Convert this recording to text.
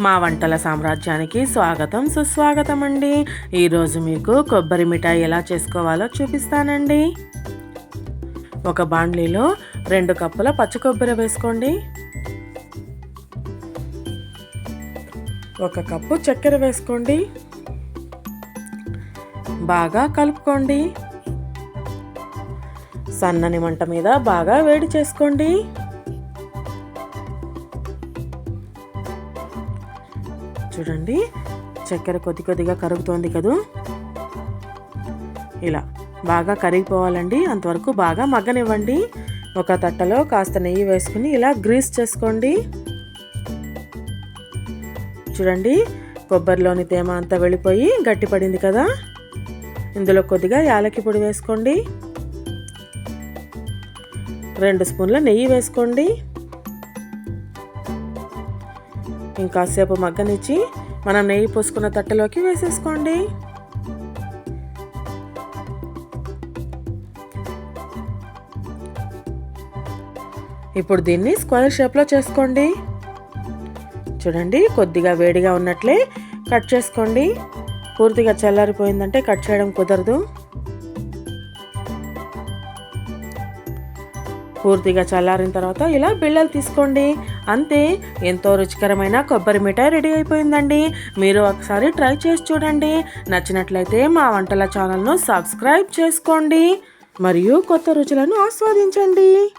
మా వంటల సామ్రాజ్యానికి స్వాగతం సుస్వాగతం అండి ఈరోజు మీకు కొబ్బరి మిఠాయి ఎలా చేసుకోవాలో చూపిస్తానండి. ఒక బాండ్లీలో రెండు కప్పుల పచ్చి కొబ్బరి వేసుకోండి. ఒక కప్పు చక్కెర వేసుకోండి. బాగా కలుపుకోండి. సన్నని మంట మీద బాగా వేడి చేసుకోండి. చూడండి. చక్కెర కొద్ది కొద్దిగా కరుగుతోంది కదూ? ఇలా బాగా కరిగిపోవాలండి. అంతవరకు బాగా మగ్గనివ్వండి. ఒక తట్టలో కాస్త నెయ్యి వేసుకుని ఇలా గ్రీస్ చేసుకోండి. చూడండి కొబ్బరిలోని తేమ అంతా వెళ్ళిపోయి గట్టిపడింది కదా? ఇందులో కొద్దిగా యాలకి పొడి వేసుకోండి. రెండు స్పూన్ల నెయ్యి వేసుకోండి. ఇంకాసేపు మగ్గనిచ్చి మనం నెయ్యి పోసుకున్న తట్టలోకి వేసేసుకోండి. ఇప్పుడు దీన్ని స్క్వేర్ షేప్లో చేసుకోండి. చూడండి కొద్దిగా వేడిగా ఉన్నట్లే కట్ చేసుకోండి. పూర్తిగా చల్లారిపోయిందంటే కట్ చేయడం కుదరదు. పూర్తిగా చల్లారిన తర్వాత ఇలా బిళ్ళలు తీసుకోండి. అంతే ఎంతో రుచికరమైన కొబ్బరి మిఠాయి రెడీ అయిపోయిందండి. మీరు ఒకసారి ట్రై చేసి చూడండి. నచ్చినట్లయితే మా వంటల ఛానల్ను సబ్స్క్రైబ్ చేసుకోండి. మరియు కొత్త రుచులను ఆస్వాదించండి.